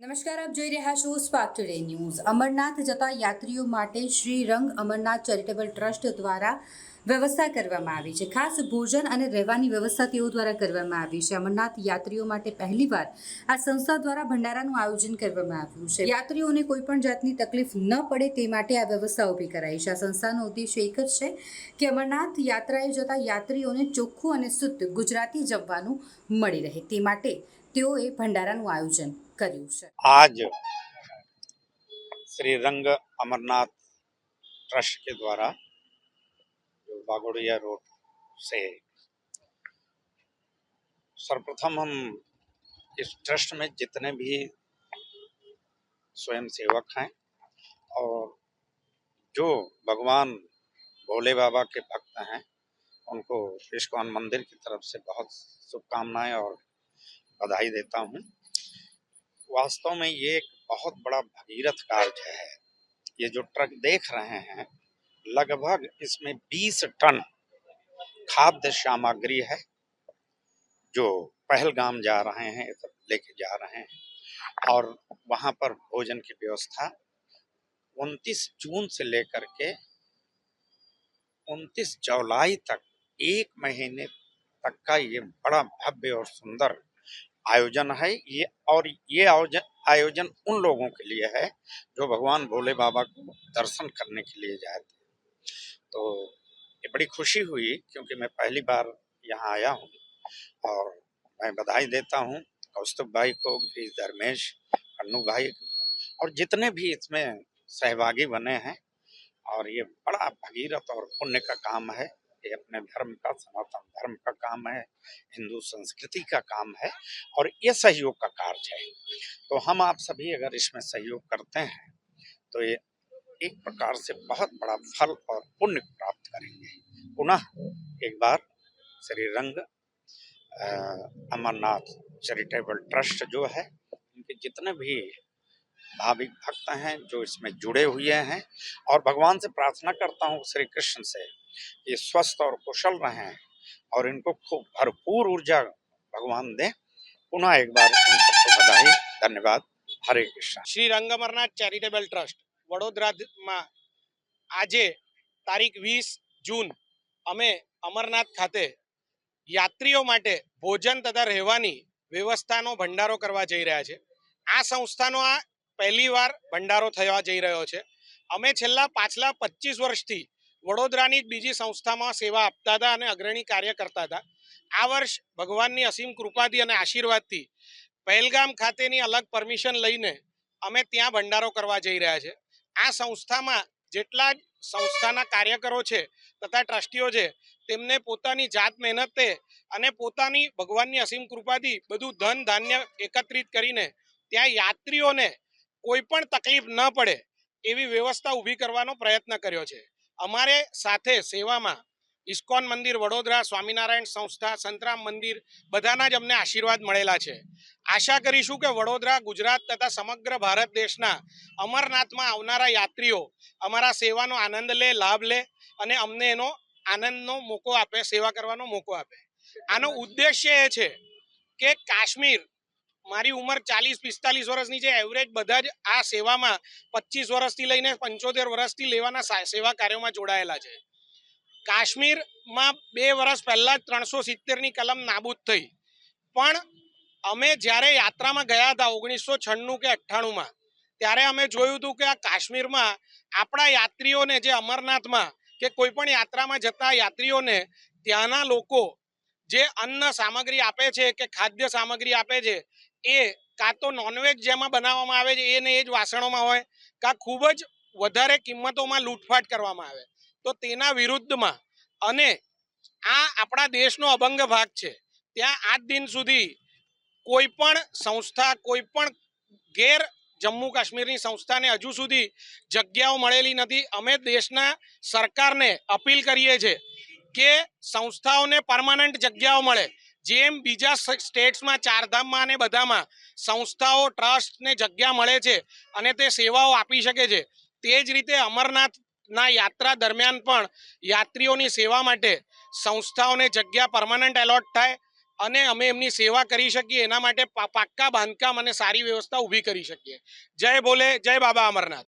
નમસ્કાર, આપ જોઈ રહ્યા છો સ્પાર્ક ટુડે ન્યૂઝ. અમરનાથ જતા યાત્રીઓ માટે શ્રી રંગ અમરનાથ ચેરિટેબલ ટ્રસ્ટ દ્વારા વ્યવસ્થા કરવામાં આવી છે. ખાસ ભોજન અને રહેવાની વ્યવસ્થા તેઓ દ્વારા કરવામાં આવી છે. અમરનાથ યાત્રીઓ માટે પહેલીવાર આ સંસ્થા દ્વારા ભંડારાનું આયોજન કરવામાં આવ્યું છે. યાત્રીઓને કોઈપણ જાતની તકલીફ ન પડે તે માટે આ વ્યવસ્થા ઊભી કરાઈ છે. આ સંસ્થાનો ઉદ્દેશ એક જ છે કે અમરનાથ યાત્રાએ જતા યાત્રીઓને ચોખ્ખું અને શુદ્ધ ગુજરાતી જમવાનું મળી રહે. તે માટે તેઓએ ભંડારાનું આયોજન કર્યું છે. આજ શ્રી રંગ અમરનાથ ટ્રસ્ટ કે દ્વારા बागोड़िया रोड से। सर्वप्रथम हम इस ट्रस्ट में जितने भी स्वयं सेवक हैं और जो भगवान भोले बाबा के भक्त हैं, उनको इस्कॉन मंदिर की तरफ़ से बहुत शुभकामनाएँ और बधाई देता हूँ। वास्तव में ये एक बहुत बड़ा भगीरथ कार्य है, ये जो ट्रक देख रहे हैं लगभग इसमें 20 टन खाद्य सामग्री है, जो पहलगाम जा रहे हैं लेके जा रहे हैं। और वहाँ पर भोजन की व्यवस्था 29 जून से लेकर के 29 जुलाई तक, एक महीने तक का ये बड़ा भव्य और सुंदर आयोजन है। ये और ये आयोजन आयोजन उन लोगों के लिए है, जो भगवान भोले बाबा को दर्शन करने के लिए थे तो ये बड़ी खुशी हुई क्योंकि मैं पहली बार यहाँ आया हूँ और मैं बधाई देता हूँ कौस्तुभ भाई को गिरीश धर्मेश अन्नू भाई, और जितने भी इसमें सहभागी बने हैं और ये बड़ा भगीरथ और पुण्य का काम है। ये अपने धर्म का, सनातन धर्म का काम है, हिंदू संस्कृति का काम है और ये सहयोग का कार्य है। तो हम आप सभी अगर इसमें सहयोग करते हैं तो ये एक प्रकार से बहुत बड़ा फल और पुण्य प्राप्त करेंगे। पुनः एक बार श्री रंग अमरनाथ चैरिटेबल ट्रस्ट जो है, उनके जितने भी भाविक भक्त हैं जो इसमें जुड़े हुए हैं, और भगवान से प्रार्थना करता हूँ श्री कृष्ण से ये स्वस्थ और कुशल रहें और इनको खूब भरपूर ऊर्जा भगवान दें। पुनः एक बार इन सबको तो बधाई, धन्यवाद। Hare Krishna. Shri Rangamarnath charitable trust. વડોદરામાં આજે તારીખ વીસ જૂન અમે અમરનાથ ખાતે યાત્રીઓ માટે ભોજન તથા રહેવાની વ્યવસ્થાનો ભંડારો કરવા જઈ રહ્યા છે. આ સંસ્થાનો આ પહેલીવાર ભંડારો થવા જઈ રહ્યો છે. અમે છેલ્લા પાછલા પચીસ વર્ષથી વડોદરાની જ બીજી સંસ્થામાં સેવા આપતા હતા અને અગ્રણી કાર્ય કરતા હતા. આ વર્ષ ભગવાનની અસીમ કૃપાથી અને આશીર્વાદથી પહેલગામ ખાતેની અલગ પરમિશન લઈને અમે ત્યાં ભંડારો કરવા જઈ રહ્યા છે. આ સંસ્થામાં જેટલા જ સંસ્થાના કાર્યકરો છે, તથા ટ્રસ્ટીઓ છે, તેમને પોતાની જાત મહેનતે અને પોતાની ભગવાનની અસીમ કૃપાથી બધું ધન ધાન્ય એકત્રિત કરીને ત્યાં યાત્રીઓને કોઈ પણ તકલીફ ન પડે એવી વ્યવસ્થા ઊભી કરવાનો પ્રયત્ન કર્યો છે. અમારે સાથે સેવામાં ઇસ્કોન મંદિર, વડોદરા, સ્વામિનારાયણ સંસ્થા, સંતરામ મંદિર બધાના જ અમને આશીર્વાદ મળેલા છે. આશા કરીશું કે વડોદરા, ગુજરાત તથા સમગ્ર ભારત દેશના અમરનાથમાં આવનારા યાત્રીઓ અમારા સેવાનો આનંદ લે, લાભ લે અને અમને એનો આનંદનો મોકો આપે, સેવા કરવાનો મોકો આપે. આનો ઉદ્દેશ્ય એ છે કે કાશ્મીર મારી ઉંમર ચાલીસ, પિસ્તાલીસ વર્ષની છે. એવરેજ બધા જ આ સેવામાં પચીસ વર્ષથી લઈને પંચોતેર વર્ષથી લેવાના સેવા કાર્યોમાં જોડાયેલા છે. કાશ્મીરમાં બે વર્ષ પહેલાં જ ત્રણસો સિત્તેરની કલમ નાબૂદ થઈ. પણ અમે જ્યારે યાત્રામાં ગયા હતા ઓગણીસો છન્નું કે અઠ્ઠાણુંમાં, ત્યારે અમે જોયું હતું કે આ કાશ્મીરમાં આપણા યાત્રીઓને જે અમરનાથમાં કે કોઈ પણ યાત્રામાં જતા યાત્રીઓને ત્યાંના લોકો જે અન્ન સામગ્રી આપે છે કે ખાદ્ય સામગ્રી આપે છે, એ કાં તો નોનવેજ જેમાં બનાવવામાં આવે છે એને એ જ વાસણોમાં હોય, કાં ખૂબ જ વધારે કિંમતોમાં લૂંટફાટ કરવામાં આવે. તો તેના વિરુદ્ધમાં અને આ આપણા દેશનો અભંગ ભાગ છે. ત્યાં આજ દિન સુધી કોઈ પણ સંસ્થા, કોઈ પણ ગેર જમ્મુ કાશ્મીરની સંસ્થાને હજુ સુધી જગ્યાઓ મળેલી નથી. અમે દેશના સરકારને અપીલ કરીએ છીએ કે સંસ્થાઓને પરમાનન્ટ જગ્યાઓ મળે. જેમ બીજા સ્ટેટ્સમાં, ચારધામમાં અને બધામાં સંસ્થાઓ, ટ્રસ્ટને જગ્યા મળે છે અને તે સેવાઓ આપી શકે છે. તે જ રીતે અમરનાથના યાત્રા દરમિયાન પણ યાત્રીઓની સેવા માટે સંસ્થાઓને જગ્યા પરમાનન્ટ એલોટ થાય અને અમે એમની સેવા કરી શકીએ, એના માટે પાક્કા બાંધકામ અને સારી વ્યવસ્થા ઊભી કરી શકીએ. જય ભોલે જય બાબા અમરનાથ.